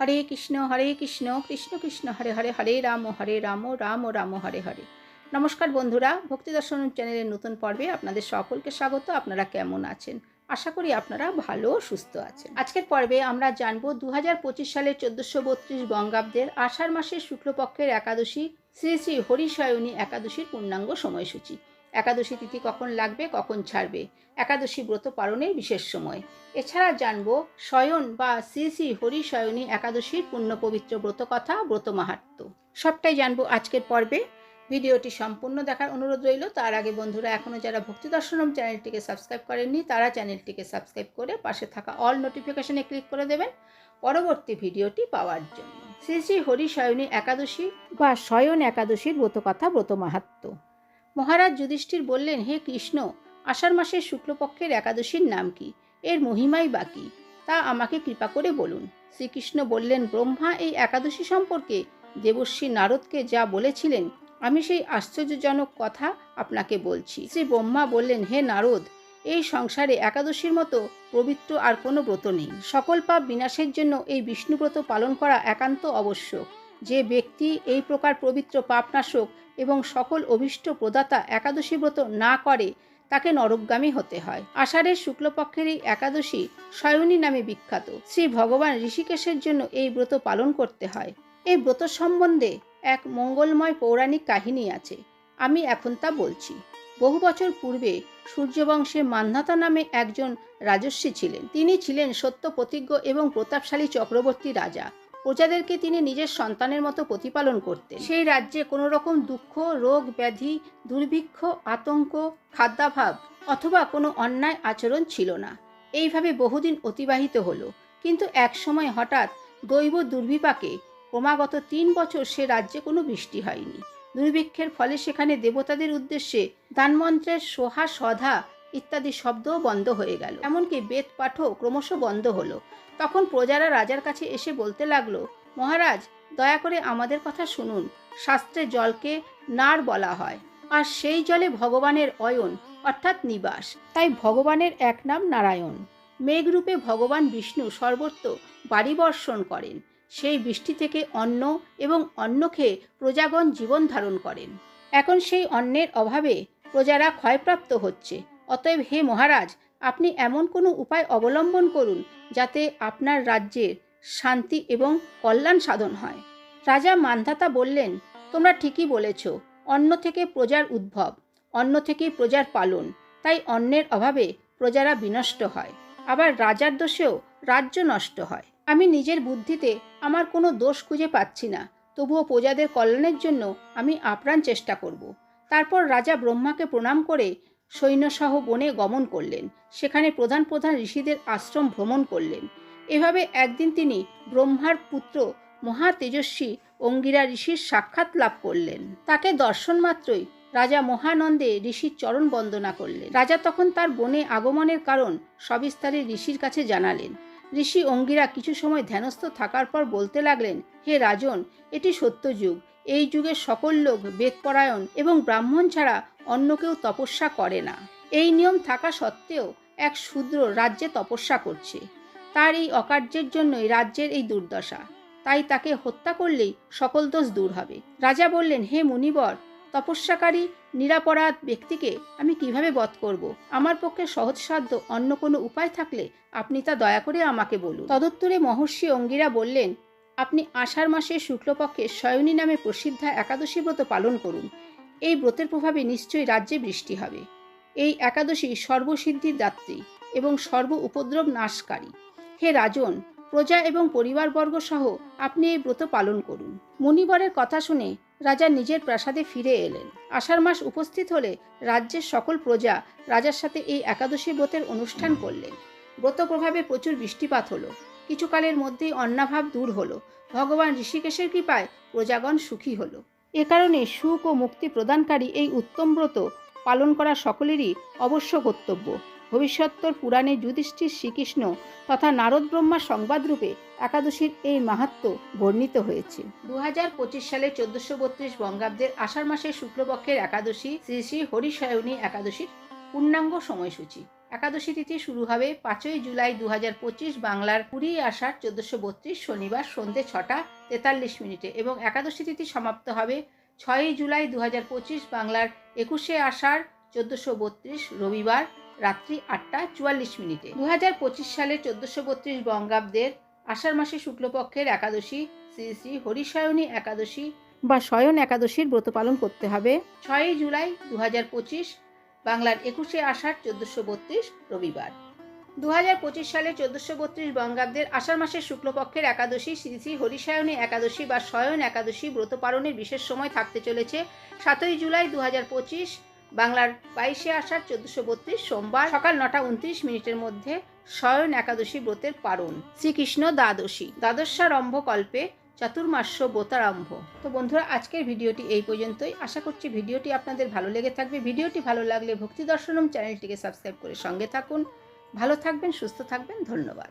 হরে কৃষ্ণ হরে কৃষ্ণ কৃষ্ণ কৃষ্ণ, হরে হরে হরে রাম হরে রাম রাম রাম, হরে হরে। নমস্কার বন্ধুরা, ভক্তি দর্শন চ্যানেলের নতুন পর্বে আপনাদের সকলকে স্বাগত। আপনারা কেমন আছেন? আশা করি আপনারা ভালো সুস্থ আছেন। আজকের পর্বে আমরা জানব দু পঁচিশ সালের চোদ্দোশো বত্রিশ বঙ্গাব্দের আষাঢ় মাসের শুক্লপক্ষের একাদশী শ্রী শ্রী হরিশয়নী একাদশীর পূর্ণাঙ্গ সময়সূচি। একাদশী তিথি কখন লাগবে, কখন ছাড়বে? একাদশী ব্রত পালনের বিশেষ সময়। এছাড়া জানব শয়ন বা শ্রী শ্রী হরিশয়নী একাদশীর পুণ্য পবিত্র ব্রত কথা, ব্রত মাহাত্ম। সবটাই জানব আজকের পর্বে। ভিডিওটি সম্পূর্ণ দেখার অনুরোধ রইল। তার আগে বন্ধুরা এখনও যারা ভক্তি দর্শনম চ্যানেলটিকে সাবস্ক্রাইব করেননি, তারা চ্যানেলটিকে সাবস্ক্রাইব করে পাশে থাকা অল নোটিফিকেশনে ক্লিক করে দেবেন পরবর্তী ভিডিওটি পাওয়ার জন্য। শ্রী শ্রী হরিশয়নী একাদশী বা শয়ন একাদশীর ব্রতকথা ব্রত মাহাত্ম। মহারাজ যুধিষ্ঠির বললেন, হে কৃষ্ণ, আষাঢ় মাসের শুক্লপক্ষের একাদশীর নাম কি? এর মহিমাই বাকি তা আমাকে কৃপা করে বলুন। শ্রীকৃষ্ণ বললেন, ব্রহ্মা এই একাদশী সম্পর্কে দেবশ্রী নারদকে যা বলেছিলেন, আমি সেই আশ্চর্যজনক কথা আপনাকে বলছি। শ্রী ব্রহ্মা বললেন, হে নারদ, এই সংসারে একাদশীর মতো পবিত্র আর কোনো ব্রত নেই। সকল পাপ বিনাশের জন্য এই বিষ্ণুব্রত পালন করা একান্ত আবশ্যক। যে ব্যক্তি এই প্রকার পবিত্র পাপনাশক এবং সকল অভিষ্ট প্রদাতা একাদশী ব্রত না করে তাকে নরকগামী হতে হয়। আষাঢ়ের শুক্লপক্ষের এই একাদশী শয়নী নামে বিখ্যাত। শ্রী ভগবান ঋষিকেশের জন্য এই ব্রত পালন করতে হয়। এই ব্রত সম্বন্ধে এক মঙ্গলময় পৌরাণিক কাহিনী আছে। আমি এখন তা বলছি। বহু বছর পূর্বে সূর্যবংশে মান্ধাতা নামে একজন রাজস্বী ছিলেন। তিনি ছিলেন সত্য প্রতিজ্ঞ এবং প্রতাপশালী চক্রবর্তী রাজা। প্রজাদেরকে তিনি নিজের সন্তানের মতো প্রতিপালন করতেন। সেই রাজ্যে কোনো রকম দুঃখ, রোগ, ব্যাধি, দুর্ভিক্ষ, আতঙ্ক, খাদ্যাভাব অথবা কোনো অন্যায় আচরণ ছিল না। এইভাবে বহুদিন অতিবাহিত হলো। কিন্তু এক সময় হঠাৎ দৈব দুর্বিপাকে ক্রমাগত তিন বছর সে রাজ্যে কোনো বৃষ্টি হয়নি। দুর্ভিক্ষের ফলে সেখানে দেবতাদের উদ্দেশ্যে দানমন্ত্রের সোহা সধা ইত্যাদি শব্দও বন্ধ হয়ে গেল। এমনকি বেদ পাঠও ক্রমশ বন্ধ হলো। তখন প্রজারা রাজার কাছে এসে বলতে লাগল, মহারাজ, দয়া করে আমাদের কথা শুনুন। শাস্ত্রে জলকে নার বলা হয়, আর সেই জলে ভগবানের অয়ন, অর্থাৎ নিবাস। তাই ভগবানের এক নাম নারায়ণ। মেঘরূপে ভগবান বিষ্ণু সর্বত্র বাড়ি বর্ষণ করেন। সেই বৃষ্টি থেকে অন্ন এবং অন্ন খেয়ে প্রজাগণ জীবন ধারণ করেন। এখন সেই অন্নের অভাবে প্রজারা ক্ষয়প্রাপ্ত হচ্ছে। অতএব হে মহারাজ, আপনি এমন কোনো উপায় অবলম্বন করুন যাতে আপনার রাজ্যের শান্তি এবং কল্যাণ সাধন হয়। রাজা মান্ধাতা বললেন, তোমরা ঠিকই বলেছ, অন্ন থেকে প্রজার উদ্ভব, অন্ন থেকেই প্রজার পালন, তাই অন্যের অভাবে প্রজারা বিনষ্ট হয়। আবার রাজার দোষেও রাজ্য নষ্ট হয়। আমি নিজের বুদ্ধিতে আমার কোনো দোষ খুঁজে পাচ্ছি না, তবুও প্রজাদের কল্যাণের জন্য আমি আপ্রাণ চেষ্টা করব। তারপর রাজা ব্রহ্মাকে প্রণাম করে সৈন্যসহ বনে গমন করলেন। সেখানে প্রধান প্রধান ঋষিদের আশ্রম ভ্রমণ করলেন। এভাবে একদিন তিনি ব্রহ্মার পুত্র মহা তেজস্বী অঙ্গিরা ঋষির সাক্ষাৎ লাভ করলেন। তাকে দর্শন মাত্রই রাজা মহানন্দে ঋষির চরণ বন্দনা করলেন। রাজা তখন তার বনে আগমনের কারণ সবিস্তারে ঋষির কাছে জানালেন। ঋষি অঙ্গিরা কিছু সময় ধ্যানস্থ থাকার পর বলতে লাগলেন, হে রাজন, এটি সত্যযুগ এই যুগের সকল লোক বেদপরায়ণ এবং ব্রাহ্মণ ছাড়া অন্য কেউ তপস্যা করে না। এই নিয়ম থাকা সত্ত্বেও এক শূদ্র রাজ্যে তপস্যা করছে। তার এই অকার্যের জন্যই রাজ্যের এই দুর্দশা। তাই তাকে হত্যা করলেই সকল দোষ দূর হবে। রাজা বললেন, হে মুনিবর তপস্যাকারী, নিরাপরাধ ব্যক্তিকে আমি কীভাবে বধ করব? আমার পক্ষে সহজসাধ্য অন্য কোনো উপায় থাকলে আপনি তা দয়া করে আমাকে বলুন। তদুত্তরে মহর্ষি অঙ্গিরা বললেন, আপনি আষাঢ় মাসের শুক্লপক্ষে শয়নী নামে প্রসিদ্ধা একাদশী ব্রত পালন করুন। এই ব্রতের প্রভাবে নিশ্চয়ই রাজ্যে বৃষ্টি হবে। এই একাদশী সর্বসিদ্ধির দাত্রী এবং সর্ব উপদ্রব নাশকারী। হে রাজন, প্রজা এবং পরিবারবর্গ সহ আপনি এই ব্রত পালন করুন। মুনিবরের কথা শুনে রাজা নিজের প্রাসাদে ফিরে এলেন। আষাঢ় মাস উপস্থিত হলে রাজ্যের সকল প্রজা রাজার সাথে এই একাদশী ব্রতের অনুষ্ঠান করলেন। ব্রত প্রভাবে প্রচুর বৃষ্টিপাত হলো। কিছুকালের মধ্যেই অন্নাভাব দূর হলো। ভগবান ঋষিকেশের কৃপায় প্রজাগণ সুখী হলো। এ কারণে সুখ ও মুক্তি প্রদানকারী এই উত্তম ব্রত পালন করা সকলেরই অবশ্য কর্তব্য। ভবিষ্যত্তর পুরাণে যুধিষ্ঠির শ্রীকৃষ্ণ তথা নারদ ব্রহ্মার সংবাদরূপে একাদশীর এই মাহাত্ম বর্ণিত হয়েছে। দু হাজার পঁচিশ সালে চোদ্দশো বত্রিশ বঙ্গাব্দের আষাঢ় মাসের শুক্লপক্ষের একাদশী শ্রী শ্রী হরিশয়নী একাদশীর পূর্ণাঙ্গ সময়সূচি। একাদশী তিথি শুরু হবে পাঁচই জুলাই দু হাজার পঁচিশ বাংলার কুড়ি আষাঢ় চোদ্দশো বত্রিশ শনিবার সন্ধ্যে ছটা তেতাল্লিশ মিনিটে এবং একাদশী তিথি সমাপ্ত হবে ছয়ই জুলাই দু হাজার পঁচিশ বাংলার একুশে আষাঢ় চোদ্দশো বত্রিশ রবিবার। রাত্রি আটটা চুয়াল্লিশ মিনিটে। দু হাজার পঁচিশ সালে চোদ্দশো বত্রিশ বঙ্গাব্দের আষাঢ় মাসে শুক্লপক্ষের একাদশী শ্রী শ্রী হরিশায়নী একাদশী বা শয়ন একাদশীর ব্রত পালন করতে হবে। ছয়ই জুলাই দু হাজার পঁচিশ, বাংলার একুশে আষাঢ় চোদ্দশো বত্রিশ, রবিবার। দু হাজার পঁচিশ সালে চোদ্দশো বত্রিশ বঙ্গাব্দের আষাঢ় মাসের শুক্লপক্ষের একাদশী শ্রী শ্রী হরিশায়নী একাদশী বা শয়ন একাদশী ব্রত পালনের বিশেষ সময় থাকতে চলেছে। সাতই জুলাই দু হাজার পঁচিশ বাংলার বাইশে আষাঢ় চোদ্দশো বত্রিশ সোমবার সকাল নটা উনত্রিশ মিনিটের মধ্যে শয়ন একাদশী ব্রতের পারণ। শ্রীকৃষ্ণ দ্বাদশী। দ্বাদশারম্ভ কল্পে চাতুর্মাস্য ব্রতারম্ভ। তো বন্ধুরা, আজকের ভিডিওটি এই পর্যন্তই। আশা করছি ভিডিওটি আপনাদের ভালো লেগে থাকবে। ভিডিওটি ভালো লাগলে ভক্তি দর্শনম চ্যানেলটিকে সাবস্ক্রাইব করে সঙ্গে থাকুন। ভালো থাকবেন, সুস্থ থাকবেন। ধন্যবাদ।